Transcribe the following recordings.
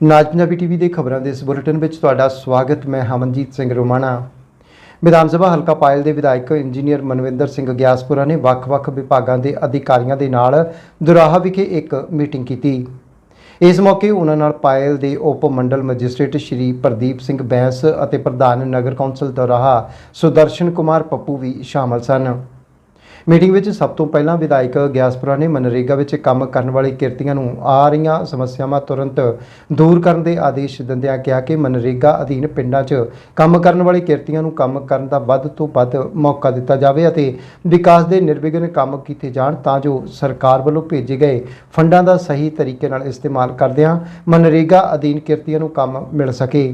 ਨਾਜ Punjabi TV ਦੇ ਖਬਰਾਂ ਦੇ ਇਸ ਬੁਲੇਟਿਨ ਵਿੱਚ ਤੁਹਾਡਾ ਸਵਾਗਤ, ਮੈਂ ਹਮਨਜੀਤ ਸਿੰਘ ਰੋਮਾਣਾ। ਵਿਧਾਨ ਸਭਾ ਹਲਕਾ ਪਾਇਲ ਦੇ ਵਿਧਾਇਕ ਇੰਜੀਨੀਅਰ ਮਨਵਿੰਦਰ ਸਿੰਘ ਗਿਆਸਪੁਰਾ ਨੇ ਵੱਖ-ਵੱਖ ਵਿਭਾਗਾਂ ਦੇ ਅਧਿਕਾਰੀਆਂ ਦੇ ਨਾਲ ਦੁਰਾਹਾ ਵਿਖੇ ਇੱਕ ਮੀਟਿੰਗ ਕੀਤੀ। ਇਸ ਮੌਕੇ ਉਹਨਾਂ ਨਾਲ ਪਾਇਲ ਦੇ ਉਪ ਮੰਡਲ ਮੈਜਿਸਟ੍ਰੇਟ ਸ਼੍ਰੀ ਪ੍ਰਦੀਪ ਸਿੰਘ ਬੈਂਸ ਅਤੇ ਪ੍ਰਧਾਨ ਨਗਰ ਕੌਂਸਲ ਦੁਰਾਹਾ ਸੁਦਰਸ਼ਨ ਕੁਮਾਰ ਪੱਪੂ ਵੀ ਸ਼ਾਮਲ ਸਨ। ਮੀਟਿੰਗ ਵਿੱਚ ਸਭ ਤੋਂ ਪਹਿਲਾਂ ਵਿਧਾਇਕ ਗਿਆਸਪੁਰਾ ਨੇ ਮਨਰੇਗਾ ਵਿੱਚ ਕੰਮ ਕਰਨ ਵਾਲੇ ਕਿਰਤੀਆਂ ਨੂੰ ਆ ਰਹੀਆਂ ਸਮੱਸਿਆਵਾਂ ਤੁਰੰਤ ਦੂਰ ਕਰਨ ਦੇ ਆਦੇਸ਼ ਦਿੰਦਿਆਂ ਕਿਹਾ ਕਿ ਮਨਰੇਗਾ ਅਧੀਨ ਪਿੰਡਾਂ 'ਚ ਕੰਮ ਕਰਨ ਵਾਲੇ ਕਿਰਤੀਆਂ ਨੂੰ ਕੰਮ ਕਰਨ ਦਾ ਵੱਧ ਤੋਂ ਵੱਧ ਮੌਕਾ ਦਿੱਤਾ ਜਾਵੇ ਅਤੇ ਵਿਕਾਸ ਦੇ ਨਿਰਵਿਘਨ ਕੰਮ ਕੀਤੇ ਜਾਣ ਤਾਂ ਜੋ ਸਰਕਾਰ ਵੱਲੋਂ ਭੇਜੇ ਗਏ ਫੰਡਾਂ ਦਾ ਸਹੀ ਤਰੀਕੇ ਨਾਲ ਇਸਤੇਮਾਲ ਕਰਦਿਆਂ ਮਨਰੇਗਾ ਅਧੀਨ ਕਿਰਤੀਆਂ ਨੂੰ ਕੰਮ ਮਿਲ ਸਕੇ।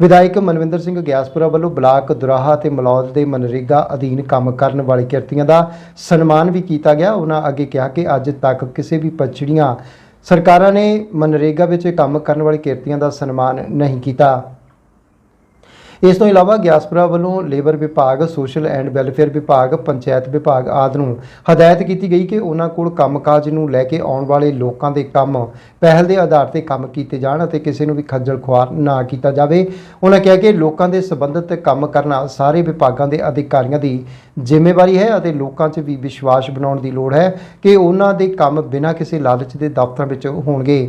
ਵਿਧਾਇਕ ਮਨਵਿੰਦਰ ਸਿੰਘ ਗਿਆਸਪੁਰਾ ਵੱਲੋਂ ਬਲਾਕ ਦੁਰਾਹਾ ਤੇ ਮਲੌਦ ਦੇ ਮਨਰੇਗਾ ਅਧੀਨ ਕੰਮ ਕਰਨ ਵਾਲੇ ਕਿਰਤੀਆਂ ਦਾ ਸਨਮਾਨ ਵੀ ਕੀਤਾ ਗਿਆ। ਉਹਨਾਂ ਅੱਗੇ ਕਿਹਾ ਕਿ ਅੱਜ ਤੱਕ ਕਿਸੇ ਵੀ ਪਛੜੀਆਂ ਸਰਕਾਰਾਂ ਨੇ ਮਨਰੇਗਾ ਵਿੱਚ ਕੰਮ ਕਰਨ ਵਾਲੇ ਕਿਰਤੀਆਂ ਦਾ ਸਨਮਾਨ ਨਹੀਂ ਕੀਤਾ। ਇਸ ਤੋਂ ਇਲਾਵਾ ਗਿਆਸਪੁਰਾ ਵੱਲੋਂ ਲੇਬਰ ਵਿਭਾਗ, ਸੋਸ਼ਲ ਐਂਡ ਵੈਲਫੇਅਰ ਵਿਭਾਗ, ਪੰਚਾਇਤ ਵਿਭਾਗ ਆਦਿ ਨੂੰ ਹਦਾਇਤ ਕੀਤੀ ਗਈ ਕਿ ਉਹਨਾਂ ਕੋਲ ਕੰਮਕਾਜ ਨੂੰ ਲੈ ਕੇ ਆਉਣ ਵਾਲੇ ਲੋਕਾਂ ਦੇ ਕੰਮ ਪਹਿਲ ਦੇ ਆਧਾਰ ਤੇ ਕੰਮ ਕੀਤੇ ਜਾਣ ਅਤੇ ਕਿਸੇ ਨੂੰ ਵੀ ਖੱਜਲ ਖੁਆਰ ਨਾ ਕੀਤਾ ਜਾਵੇ। ਉਹਨਾਂ ਕਿਹਾ ਕਿ ਲੋਕਾਂ ਦੇ ਸੰਬੰਧਿਤ ਕੰਮ ਕਰਨਾ ਸਾਰੇ ਵਿਭਾਗਾਂ ਦੇ ਅਧਿਕਾਰੀਆਂ ਦੀ ਜ਼ਿੰਮੇਵਾਰੀ ਹੈ ਅਤੇ ਲੋਕਾਂ 'ਚ ਵੀ ਵਿਸ਼ਵਾਸ ਬਣਾਉਣ ਦੀ ਲੋੜ ਹੈ ਕਿ ਉਹਨਾਂ ਦੇ ਕੰਮ ਬਿਨਾਂ ਕਿਸੇ ਲਾਲਚ ਦੇ ਦਫ਼ਤਰਾਂ ਵਿੱਚ ਹੋਣਗੇ।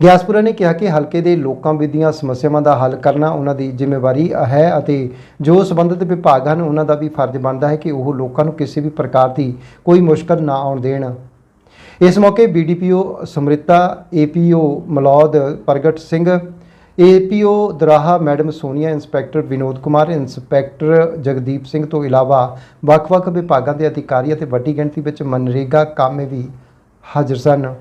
ਗਿਆਸਪੁਰਾ ਨੇ ਕਿਹਾ ਕਿ ਹਲਕੇ ਦੇ ਲੋਕਾਂ ਵਿਧੀਆਂ ਸਮੱਸਿਆਵਾਂ ਦਾ ਹੱਲ ਕਰਨਾ ਉਹਨਾਂ ਦੀ ਜ਼ਿੰਮੇਵਾਰੀ ਹੈ ਅਤੇ ਜੋ ਸੰਬੰਧਿਤ ਵਿਭਾਗ ਹਨ, ਉਹਨਾਂ ਦਾ ਵੀ ਫਰਜ਼ ਬਣਦਾ ਹੈ ਕਿ ਉਹ ਲੋਕਾਂ ਨੂੰ ਕਿਸੇ ਵੀ ਪ੍ਰਕਾਰ ਦੀ ਕੋਈ ਮੁਸ਼ਕਲ ਨਾ ਆਉਣ ਦੇਣ। ਇਸ ਮੌਕੇ BDPO Smrita APO Malaud, Pargat Singh APO Doraha madam Sonia, inspector Vinod Kumar, inspector Jagdeep Singh ਤੋਂ ਇਲਾਵਾ ਵੱਖ-ਵੱਖ ਵਿਭਾਗਾਂ ਦੇ ਅਧਿਕਾਰੀ ਅਤੇ ਵੱਡੀ ਗਿਣਤੀ ਵਿੱਚ ਮਨਰੇਗਾ ਕਾਮੇ ਵੀ ਹਾਜ਼ਰ ਸਨ।